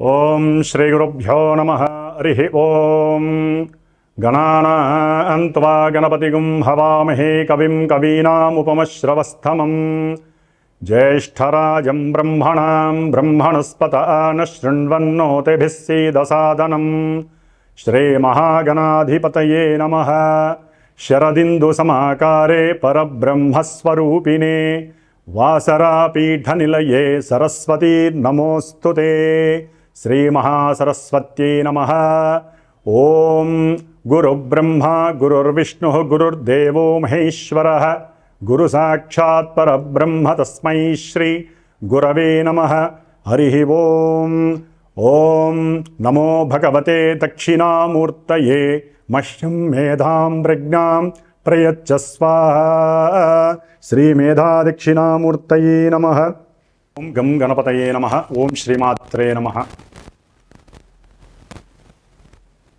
ఓం శ్రీ గురుభ్యో నమ. హరి ఓం. గణానాన్వా గణపతిగుం హవామహే కవిం కవీనాముపమశ్రవస్తమం జ్యేష్టరాజం బ్రహ్మణాం బ్రహ్మణస్పత న శృణ్వన్నోతిభిస్సీదసాదనం శ్రీమహాగణాధిపతయే నమ. శరదిందుసమాకారే పరబ్రహ్మస్వరూపిణే. వాసరాపీఠనిలయే సరస్వతీర్నమోऽस्तु ते శ్రీమహాసరస్వత్యై నమ. ఓం గురుబ్రహ్మ గురుర్విష్ణు గురుర్దేవో మహేశ్వర. గురు సాక్షాత్ పరబ్రహ్మ తస్మై శ్రీ గురవే నమ. హరి ఓం. ఓం నమో భగవతే దక్షిణామూర్తయే మహ్యం మేధాం ప్రజ్ఞాం ప్రయచ్చస్వాహ శ్రీమేధాదక్షిణామూర్తయే నమ. ఓం గం గణపతయే నమ. ఓం శ్రీమాత్రే నమ.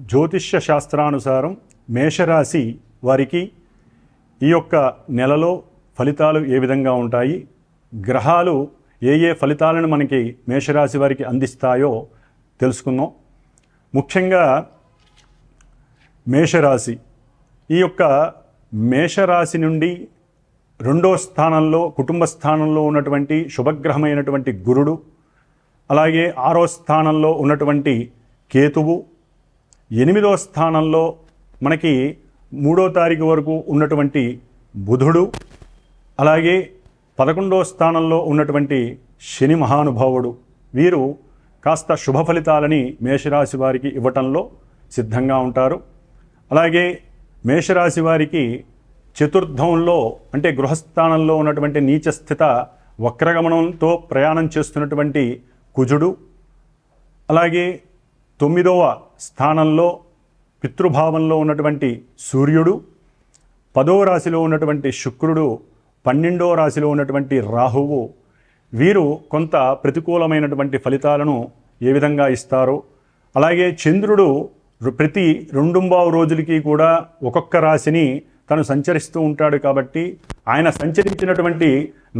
జ్యోతిష్య శాస్త్రానుసారం మేషరాశి వారికి ఈ యొక్క నెలలో ఫలితాలు ఏ విధంగా ఉంటాయి? గ్రహాలు ఏ ఏ ఫలితాలను మనకి మేషరాశి వారికి అందిస్తాయో తెలుసుకుందాం. ముఖ్యంగా మేషరాశి. ఈ యొక్క మేషరాశి నుండి రెండో స్థానంలో కుటుంబ స్థానంలో ఉన్నటువంటి శుభగ్రహమైనటువంటి గురుడు అలాగే ఆరో స్థానంలో ఉన్నటువంటి కేతువు ఎనిమిదో స్థానంలో మనకి మూడో తారీఖు వరకు ఉన్నటువంటి బుధుడు అలాగే పదకొండో స్థానంలో ఉన్నటువంటి శని మహానుభావుడు. వీరు కాస్త శుభ ఫలితాలని మేషరాశి వారికి ఇవ్వటంలో సిద్ధంగా ఉంటారు. అలాగే మేషరాశి వారికి చతుర్థంలో అంటే గృహస్థానంలో ఉన్నటువంటి నీచస్థిత వక్రగమనంతో ప్రయాణం చేస్తున్నటువంటి కుజుడు అలాగే తొమ్మిదవ స్థానంలో పితృభావంలో ఉన్నటువంటి సూర్యుడు పదో రాశిలో ఉన్నటువంటి శుక్రుడు పన్నెండో రాశిలో ఉన్నటువంటి రాహువు వీరు కొంత ప్రతికూలమైనటువంటి ఫలితాలను ఏ విధంగా ఇస్తారు అలాగే చంద్రుడు ప్రతి రెండుంబావు రోజులకి కూడా ఒక్కొక్క రాశిని తను సంచరిస్తూ ఉంటాడు కాబట్టి ఆయన సంచరించినటువంటి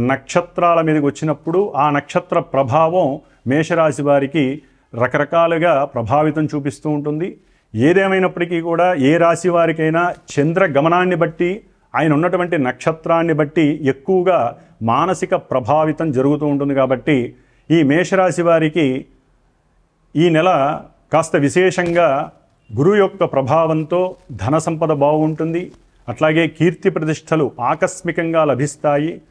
నక్షత్రాల మీదకి వచ్చినప్పుడు ఆ నక్షత్ర ప్రభావం మేషరాశి వారికి రకరకాలుగా ప్రభావితం చూపిస్తూ ఉంటుంది. ఏదేమైనప్పటికీ కూడా ఏ రాశి వారికైనా చంద్ర గమనాన్ని బట్టి ఆయన ఉన్నటువంటి నక్షత్రాన్ని బట్టి ఎక్కువగా మానసిక ప్రభావితం జరుగుతూ ఉంటుంది కాబట్టి ఈ మేషరాశి వారికి ఈ నెల కాస్త విశేషంగా గురువు యొక్క ప్రభావంతో ధన సంపద బాగుంటుంది. అట్లాగే కీర్తి ప్రతిష్టలు ఆకస్మికంగా లభిస్తాయి.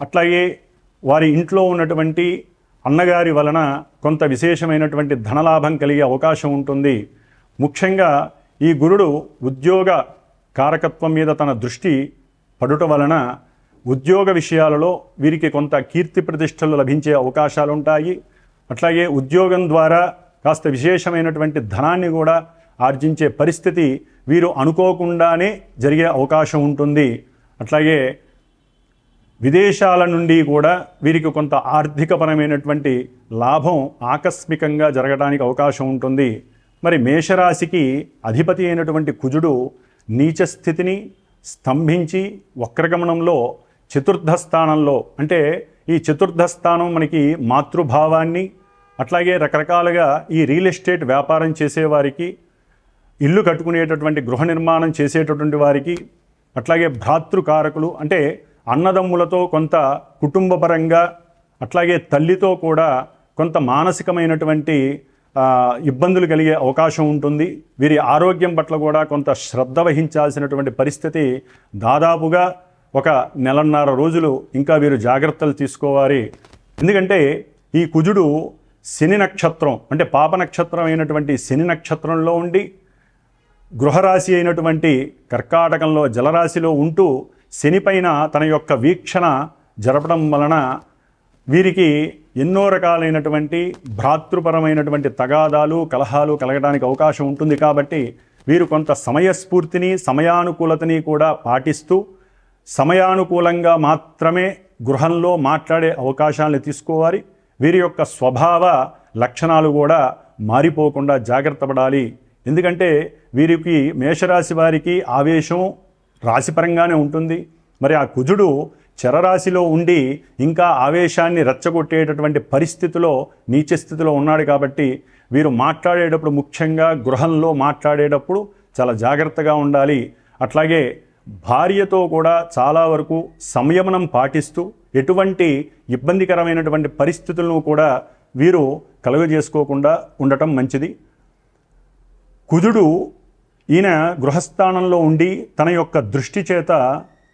అట్లాగే వారి ఇంట్లో ఉన్నటువంటి అన్నగారి వలన కొంత విశేషమైనటువంటి ధనలాభం కలిగే అవకాశం ఉంటుంది. ముఖ్యంగా ఈ గురుడు ఉద్యోగ కారకత్వం మీద తన దృష్టి పడుట వలన ఉద్యోగ విషయాలలో వీరికి కొంత కీర్తి ప్రతిష్టలు లభించే అవకాశాలు ఉంటాయి అట్లాగే ఉద్యోగం ద్వారా కాస్త విశేషమైనటువంటి ధనాన్ని కూడా ఆర్జించే పరిస్థితి వీరు అనుకోకుండానే జరిగే అవకాశం ఉంటుంది. అట్లాగే విదేశాల నుండి కూడా వీరికి కొంత ఆర్థికపరమైనటువంటి లాభం ఆకస్మికంగా జరగడానికి అవకాశం ఉంటుంది. మరి మేషరాశికి అధిపతి అయినటువంటి కుజుడు నీచ స్థితిని స్తంభించి వక్రగమనంలో చతుర్థ స్థానంలో అంటే ఈ చతుర్థ స్థానం మనకి మాతృభావాన్ని అట్లాగే రకరకాలుగా ఈ రియల్ ఎస్టేట్ వ్యాపారం చేసేవారికి ఇల్లు కట్టుకునేటటువంటి గృహ నిర్మాణం చేసేటటువంటి వారికి అట్లాగే భ్రాతృకారకులు అంటే అన్నదమ్ములతో కొంత కుటుంబపరంగా అట్లాగే తల్లితో కూడా కొంత మానసికమైనటువంటి ఇబ్బందులు కలిగే అవకాశం ఉంటుంది. వీరి ఆరోగ్యం పట్ల కూడా కొంత శ్రద్ధ వహించాల్సినటువంటి పరిస్థితి దాదాపుగా ఒక నెలన్నర రోజులు ఇంకా వీరు జాగ్రత్తలు తీసుకోవాలి. ఎందుకంటే ఈ కుజుడు శని నక్షత్రం అంటే పాప నక్షత్రం అయినటువంటి శని నక్షత్రంలో ఉండి గృహరాశి అయినటువంటి కర్కాటకంలో జలరాశిలో ఉంటూ శనిపైన తన యొక్క వీక్షణ జరపడం వలన వీరికి ఎన్నో రకాలైనటువంటి భ్రాతృపరమైనటువంటి తగాదాలు కలహాలు కలగడానికి అవకాశం ఉంటుంది కాబట్టి వీరు కొంత సమయస్ఫూర్తిని సమయానుకూలతని కూడా పాటిస్తూ సమయానుకూలంగా మాత్రమే గృహంలో మాట్లాడే అవకాశాలను తీసుకోవాలి. వీరి యొక్క స్వభావ లక్షణాలు కూడా మారిపోకుండా జాగ్రత్త పడాలి. ఎందుకంటే వీరికి మేషరాశి వారికి ఆవేశం రాశిపరంగానే ఉంటుంది. మరి ఆ కుజుడు చరరాశిలో ఉండి ఇంకా ఆవేశాన్ని రెచ్చగొట్టేటటువంటి పరిస్థితిలో నీచ స్థితిలో ఉన్నాడు కాబట్టి వీరు మాట్లాడేటప్పుడు ముఖ్యంగా గృహంలో మాట్లాడేటప్పుడు చాలా జాగ్రత్తగా ఉండాలి. అట్లాగే భార్యతో కూడా చాలా వరకు సంయమనం పాటిస్తూ ఎటువంటి ఇబ్బందికరమైనటువంటి పరిస్థితులను కూడా వీరు కలుగజేసుకోకుండా ఉండటం మంచిది. కుజుడు ఈయన గృహస్థానంలో ఉండి తన యొక్క దృష్టి చేత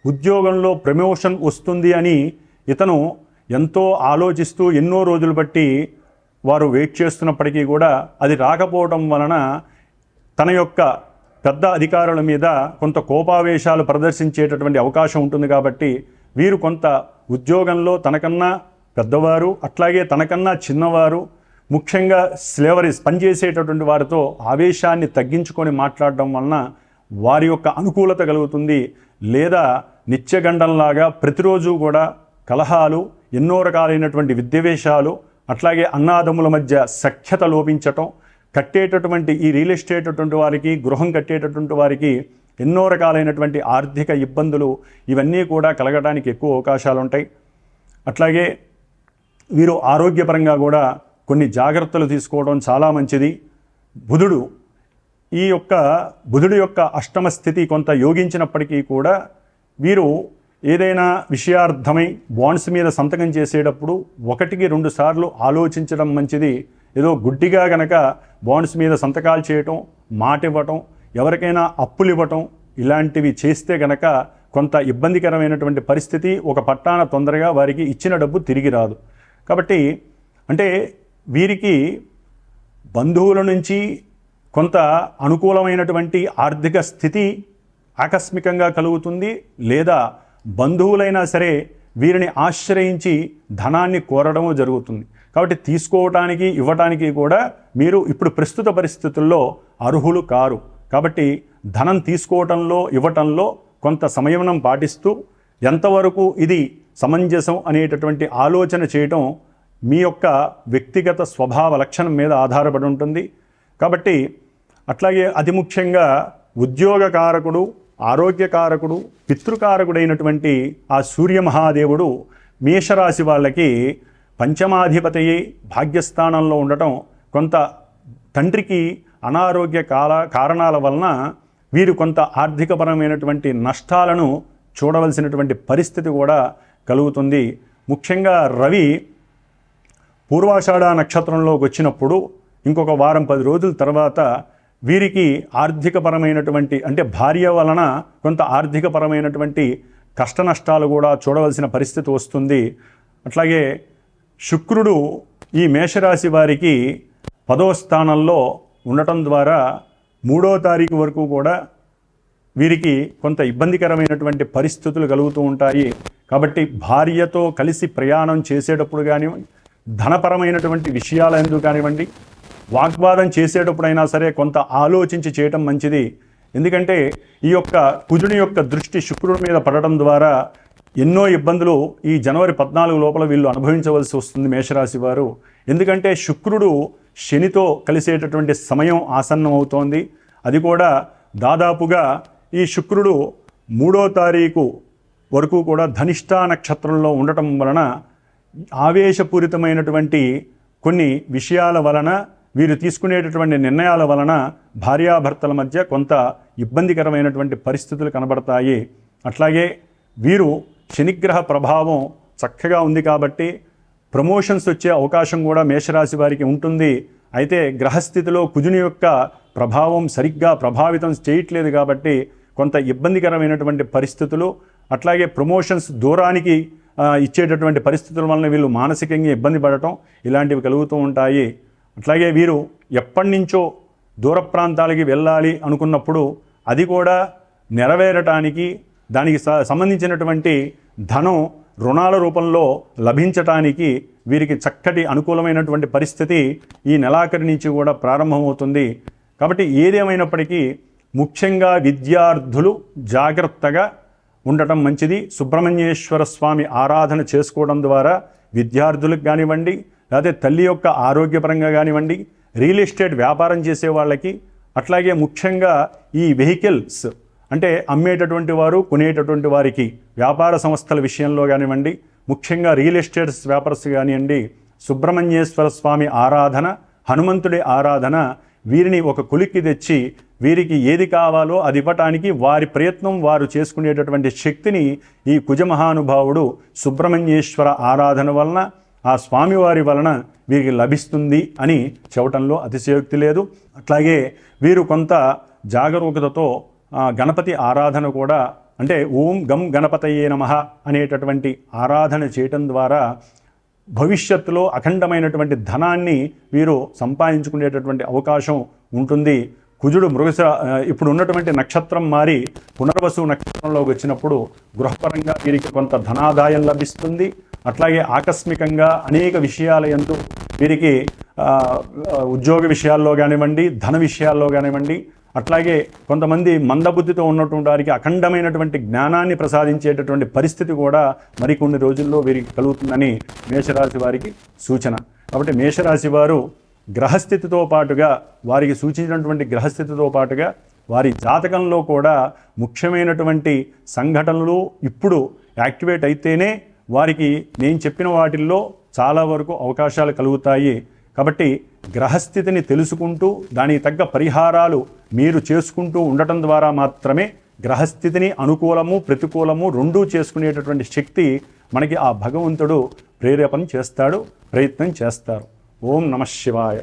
ఉద్యోగంలో ప్రమోషన్ వస్తుంది అని ఇతను ఎంతో ఆలోచిస్తూ ఎన్నో రోజులు బట్టి వారు వెయిట్ చేస్తున్నప్పటికీ కూడా అది రాకపోవడం వలన తన యొక్క పెద్ద అధికారుల మీద కొంత కోపావేశాలు ప్రదర్శించేటటువంటి అవకాశం ఉంటుంది కాబట్టి వీరు కొంత ఉద్యోగంలో తనకన్నా పెద్దవారు అట్లాగే తనకన్నా చిన్నవారు ముఖ్యంగా స్లేవరీస్ పనిచేసేటటువంటి వారితో ఆవేశాన్ని తగ్గించుకొని మాట్లాడడం వలన వారి యొక్క అనుకూలత కలుగుతుంది లేదా నిత్యగండంలాగా ప్రతిరోజు కూడా కలహాలు ఎన్నో రకాలైనటువంటి విద్యవేషాలు అట్లాగే అన్నాదమ్ముల మధ్య సఖ్యత లోపించటం కట్టేటటువంటి ఈ రియల్ ఎస్టేట్ అటువంటి వారికి గృహం కట్టేటటువంటి వారికి ఎన్నో రకాలైనటువంటి ఆర్థిక ఇబ్బందులు ఇవన్నీ కూడా కలగడానికి ఎక్కువ అవకాశాలు ఉంటాయి అట్లాగే వీరు ఆరోగ్యపరంగా కూడా కొన్ని జాగ్రత్తలు తీసుకోవడం చాలా మంచిది. బుధుడు ఈ యొక్క బుధుడు యొక్క అష్టమ స్థితి కొంత యోగించినప్పటికీ కూడా వీరు ఏదైనా విషయార్థమై బాండ్స్ మీద సంతకం చేసేటప్పుడు ఒకటికి రెండు సార్లు ఆలోచించడం మంచిది. ఏదో గుడ్డిగా గనక బాండ్స్ మీద సంతకాలు చేయటం మాట ఇవ్వటం ఎవరికైనా అప్పులు ఇవ్వటం ఇలాంటివి చేస్తే గనక కొంత ఇబ్బందికరమైనటువంటి పరిస్థితి ఒక పట్టాన తొందరగా వారికి ఇచ్చిన డబ్బు తిరిగి రాదు. కాబట్టి అంటే వీరికి బంధువుల నుంచి కొంత అనుకూలమైనటువంటి ఆర్థిక స్థితి ఆకస్మికంగా కలుగుతుంది లేదా బంధువులైనా సరే వీరిని ఆశ్రయించి ధనాన్ని కోరడము జరుగుతుంది. కాబట్టి తీసుకోవటానికి ఇవ్వటానికి కూడా మీరు ఇప్పుడు ప్రస్తుత పరిస్థితుల్లో అర్హులు కారు. కాబట్టి ధనం తీసుకోవటంలో ఇవ్వటంలో కొంత సంయమనం పాటిస్తూ ఎంతవరకు ఇది సమంజసం అనేటటువంటి ఆలోచన చేయటం మీ యొక్క వ్యక్తిగత స్వభావ లక్షణం మీద ఆధారపడి ఉంటుంది. కాబట్టి అట్లాగే అతి ముఖ్యంగా ఉద్యోగకారకుడు ఆరోగ్యకారకుడు పితృకారకుడైనటువంటి ఆ సూర్య మహాదేవుడు మేషరాశి వాళ్ళకి పంచమాధిపతి భాగ్యస్థానంలో ఉండటం కొంత తండ్రికి అనారోగ్య కాల కారణాల వలన వీరు కొంత ఆర్థికపరమైనటువంటి నష్టాలను చూడవలసినటువంటి పరిస్థితి కూడా కలుగుతుంది. ముఖ్యంగా రవి పూర్వాషాఢ నక్షత్రంలోకి వచ్చినప్పుడు ఇంకొక వారం పది రోజుల తర్వాత వీరికి ఆర్థికపరమైనటువంటి అంటే భార్య వలన కొంత ఆర్థికపరమైనటువంటి కష్ట నష్టాలు కూడా చూడవలసిన పరిస్థితి వస్తుంది. అట్లాగే శుక్రుడు ఈ మేషరాశి వారికి పదో స్థానంలో ఉండటం ద్వారా మూడో తారీఖు వరకు కూడా వీరికి కొంత ఇబ్బందికరమైనటువంటి పరిస్థితులు కలుగుతూ ఉంటాయి. కాబట్టి భార్యతో కలిసి ప్రయాణం చేసేటప్పుడు కానీ ధనపరమైనటువంటి విషయాల ఎందుకు కానివ్వండి వాగ్వాదం చేసేటప్పుడైనా సరే కొంత ఆలోచించి చేయటం మంచిది. ఎందుకంటే ఈ యొక్క కుజుని యొక్క దృష్టి శుక్రుడి మీద పడటం ద్వారా ఎన్నో ఇబ్బందులు ఈ జనవరి పద్నాలుగు లోపల వీళ్ళు అనుభవించవలసి వస్తుంది మేషరాశి వారు. ఎందుకంటే శుక్రుడు శనితో కలిసేటటువంటి సమయం ఆసన్నం అవుతోంది అది కూడా దాదాపుగా ఈ శుక్రుడు మూడో తారీఖు వరకు కూడా ధనిష్టా నక్షత్రంలో ఉండటం వలన ఆవేశపూరితమైనటువంటి కొన్ని విషయాల వలన వీరు తీసుకునేటటువంటి నిర్ణయాల వలన భార్యాభర్తల మధ్య కొంత ఇబ్బందికరమైనటువంటి పరిస్థితులు కనబడతాయి. అట్లాగే వీరు శనిగ్రహ ప్రభావం చక్కగా ఉంది కాబట్టి ప్రమోషన్స్ వచ్చే అవకాశం కూడా మేషరాశి వారికి ఉంటుంది. అయితే గ్రహస్థితిలో కుజుని యొక్క ప్రభావం సరిగ్గా ప్రభావితం చేయట్లేదు కాబట్టి కొంత ఇబ్బందికరమైనటువంటి పరిస్థితులు అట్లాగే ప్రమోషన్స్ దూరానికి ఇచ్చేటటువంటి పరిస్థితుల వలన వీళ్ళు మానసికంగా ఇబ్బంది పడటం ఇలాంటివి కలుగుతూ ఉంటాయి. అట్లాగే వీరు ఎప్పటి నుంచో దూర ప్రాంతాలకి వెళ్ళాలి అనుకున్నప్పుడు అది కూడా నెరవేరటానికి దానికి స- సంబంధించినటువంటి ధనం రుణాల రూపంలో లభించటానికి వీరికి చక్కటి అనుకూలమైనటువంటి పరిస్థితి ఈ నెలాఖరి నుంచి కూడా ప్రారంభమవుతుంది. కాబట్టి ఏదేమైనప్పటికీ ముఖ్యంగా విద్యార్థులు జాగ్రత్తగా ఉండటం మంచిది. సుబ్రహ్మణ్యేశ్వర స్వామి ఆరాధన చేసుకోవడం ద్వారా విద్యార్థులకు కానివ్వండి లేకపోతే తల్లి యొక్క ఆరోగ్యపరంగా కానివ్వండి రియల్ ఎస్టేట్ వ్యాపారం చేసే వాళ్ళకి అట్లాగే ముఖ్యంగా ఈ వెహికల్స్ అంటే అమ్మేటటువంటి వారు కొనేటటువంటి వారికి వ్యాపార సంస్థల విషయంలో కానివ్వండి ముఖ్యంగా రియల్ ఎస్టేట్స్ వ్యాపారస్ కానివ్వండి సుబ్రహ్మణ్యేశ్వర స్వామి ఆరాధన హనుమంతుడి ఆరాధన వీరిని ఒక కొలిక్కి తెచ్చి వీరికి ఏది కావాలో అది ఇవ్వటానికి వారి ప్రయత్నం వారు చేసుకునేటటువంటి శక్తిని ఈ కుజమహానుభావుడు సుబ్రహ్మణ్యేశ్వర ఆరాధన వలన ఆ స్వామివారి వలన వీరికి లభిస్తుంది అని చెప్పటంలో అతిశయోక్తి లేదు. అట్లాగే వీరు కొంత జాగరూకతతో గణపతి ఆరాధన కూడా అంటే ఓం గం గణపతయే నమః అనేటటువంటి ఆరాధన చేయటం ద్వారా భవిష్యత్తులో అఖండమైనటువంటి ధనాన్ని వీరు సంపాదించుకునేటటువంటి అవకాశం ఉంటుంది. కుజుడు మృగశ ఇప్పుడు ఉన్నటువంటి నక్షత్రం మారి పునర్వసు నక్షత్రంలోకి వచ్చినప్పుడు గృహపరంగా వీరికి కొంత ధనాదాయం లభిస్తుంది. అట్లాగే ఆకస్మికంగా అనేక విషయాల ఎందు వీరికి ఉద్యోగ విషయాల్లో కానివ్వండి ధన విషయాల్లో కానివ్వండి అట్లాగే కొంతమంది మందబుద్ధితో ఉన్నటువంటి వారికి అఖండమైనటువంటి జ్ఞానాన్ని ప్రసాదించేటటువంటి పరిస్థితి కూడా మరికొన్ని రోజుల్లో వీరికి కలుగుతుందని మేషరాశి వారికి సూచన. కాబట్టి మేషరాశి వారు గ్రహస్థితితో పాటుగా వారికి సూచించినటువంటి గ్రహస్థితితో పాటుగా వారి జాతకంలో కూడా ముఖ్యమైనటువంటి సంఘటనలు ఇప్పుడు యాక్టివేట్ అయితేనే వారికి నేను చెప్పిన వాటిల్లో చాలా వరకు అవకాశాలు కలుగుతాయి. కాబట్టి గ్రహస్థితిని తెలుసుకుంటూ దానికి తగ్గ పరిహారాలు మీరు చేసుకుంటూ ఉండటం ద్వారా మాత్రమే గ్రహస్థితిని అనుకూలము ప్రతికూలము రెండూ చేసుకునేటటువంటి శక్తి మనకి ఆ భగవంతుడు ప్రేరేపణ చేస్తాడు ప్రయత్నం చేస్తారు. ఓం నమ శివాయ